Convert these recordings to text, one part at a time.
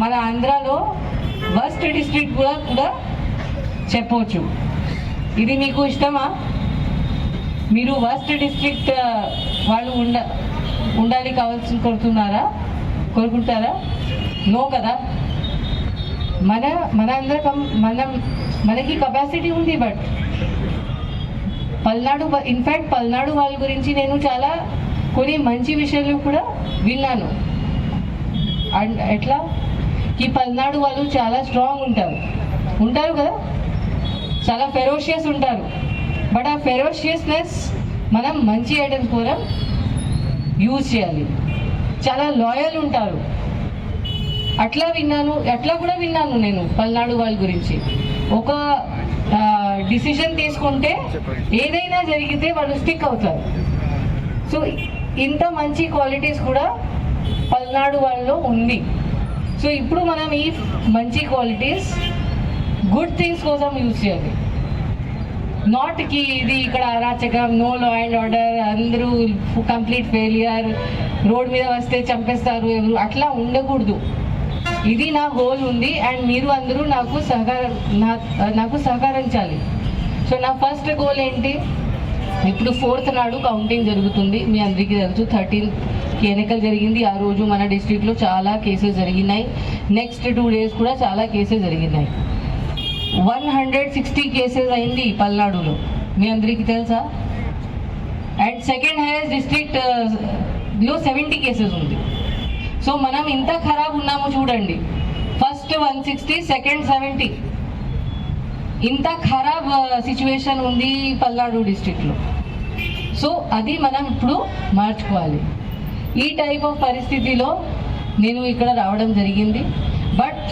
మన ఆంధ్రాలో worst district కూడా కూడా చెప్పవచ్చు ఇది మీకు ఇష్టమా? మీరు వర్స్ట్ డిస్ట్రిక్ట్ వాళ్ళు ఉండ ఉండాలి కావాల్సి కోరుతున్నారా? కోరుకుంటారా? నో కదా? మన మన అందరం మనం మనకి కెపాసిటీ ఉంది బట్ పల్నాడు ఇన్ఫ్యాక్ట్ పల్నాడు వాళ్ళ గురించి నేను చాలా కొన్ని మంచి విషయాలు కూడా విన్నాను. అండ్ ఎట్లా? ఈ పల్నాడు వాళ్ళు చాలా స్ట్రాంగ్ ఉంటారు. ఉంటారు కదా? చాలా ఫెరోషియస్ ఉంటారు. బట్ ఆ ఫెరోషియస్నెస్ మనం మంచి ఐటమ్స్ కూడా యూజ్ చేయాలి. చాలా లాయల్ ఉంటారు. అట్లా విన్నాను అట్లా కూడా విన్నాను నేను పల్నాడు వాళ్ళ గురించి. ఒక డిసిషన్ తీసుకుంటే ఏదైనా జరిగితే వాళ్ళు స్టిక్ అవుతారు. సో ఇంత మంచి క్వాలిటీస్ కూడా పల్నాడు వాళ్ళలో ఉంది. సో ఇప్పుడు మనం ఈ మంచి క్వాలిటీస్ గుడ్ థింగ్స్ కోసం యూజ్ చేయాలి. నాట్కి ఇది ఇక్కడ అరాచకం నో లా అండ్ ఆర్డర్ అందరూ కంప్లీట్ ఫెయిలియర్ రోడ్ మీద వస్తే చంపేస్తారు ఎవరు అట్లా ఉండకూడదు. ఇది నా గోల్ ఉంది అండ్ మీరు అందరూ నాకు సహకారం నా- నాకు సహకరించాలి సో నా ఫస్ట్ గోల్ ఏంటి? ఇప్పుడు ఫోర్త్ నాడు కౌంటింగ్ జరుగుతుంది మీ అందరికీ తెలుసు థర్టీన్త్ ఎన్నికలు జరిగింది. ఆ రోజు మన డిస్టిక్లో చాలా కేసెస్ జరిగినాయి. నెక్స్ట్ టూ డేస్ కూడా చాలా కేసెస్ జరిగినాయి. వన్ హండ్రెడ్ సిక్స్టీ కేసెస్ అయింది పల్నాడులో. మీ అందరికీ తెలుసా? అండ్ సెకండ్ హైయెస్ట్ డిస్ట్రిక్ట్లో సెవెంటీ కేసెస్ ఉంది. సో మనం ఇంత ఖరాబ్ ఉన్నామో చూడండి. First one sixty second seventy ఇంత ఖరాబ్ uh, సిచ్యువేషన్ ఉంది పల్నాడు డిస్టిక్లో సో అది మనం ఇప్పుడు మార్చుకోవాలి. ఈ టైప్ ఆఫ్ పరిస్థితిలో నేను ఇక్కడ రావడం జరిగింది. బట్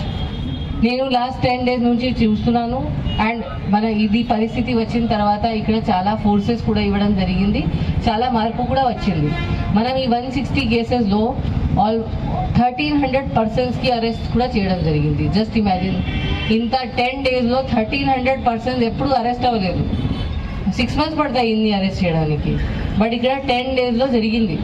నేను లాస్ట్ టెన్ డేస్ నుంచి చూస్తున్నాను. అండ్ మన ఇది పరిస్థితి వచ్చిన తర్వాత ఇక్కడ చాలా ఫోర్సెస్ కూడా ఇవ్వడం జరిగింది. చాలా మార్పు కూడా వచ్చింది. మనం ఈ వన్ సిక్స్టీ కేసెస్లో ఆల్ థర్టీన్ హండ్రెడ్ పర్సన్స్కి అరెస్ట్ కూడా చేయడం జరిగింది. జస్ట్ ఇమాజిన్ ఇంత టెన్ డేస్లో థర్టీన్ హండ్రెడ్ పర్సన్స్ ఎప్పుడు అరెస్ట్ అవ్వలేదు. సిక్స్ మంత్స్ పడతాయి ఇన్ని అరెస్ట్ చేయడానికి. బట్ ఇక్కడ టెన్ డేస్లో జరిగింది.